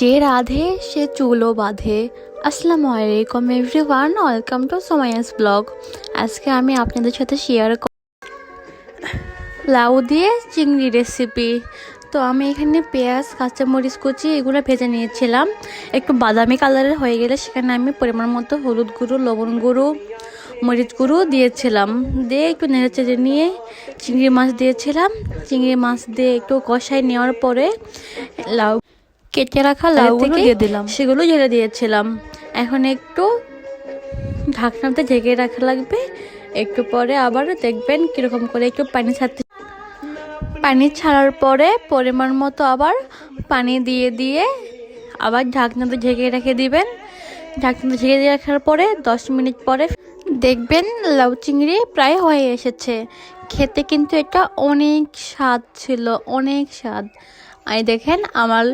যে রাধে, সে চুলও বাঁধে। আসসালামু আলাইকুম everyone welcome to Somaya's blog আজকে আমি আপনাদের সাথে শেয়ার লাউ দিয়ে চিংড়ি রেসিপি তো আমি এখানে পেঁয়াজ, কাঁচামরিচ কুচি এগুলো ভেজে নিয়েছিলাম। একটু বাদামি কালারের হয়ে গেলে সেখানে আমি পরিমাণ মতো হলুদ গুঁড়ো, লবণ গুঁড়ো, মরিচ গুঁড়ো দিয়েছিলাম। দিয়ে একটু নেড়ে চেড়ে নিয়ে চিংড়ি মাছ দিয়েছিলাম। চিংড়ি মাছ দিয়ে একটু কষাই নেওয়ার পরে লাউ কেটে রাখা লাউগুলো দিয়ে দিলাম। সেগুলো ঝেড়ে দিয়েছিলাম। এখন একটু ঢাকনাতে ঢেকে রাখা লাগবে। একটু পরে আবার দেখবেন কীরকম করে একটু পানি ছাড়তে পানি ছাড়ার পরে পরিমাণ মতো আবার পানি দিয়ে দিয়ে আবার ঢাকনাতে ঢেকে রেখে দিবেন। ঢাকনাতে ঢেকে দিয়ে রাখার পরে দশ মিনিট পরে দেখবেন লাউ চিংড়ি প্রায় হয়ে এসেছে। খেতে কিন্তু এটা অনেক স্বাদ ছিল অনেক স্বাদ। আর দেখেন আমার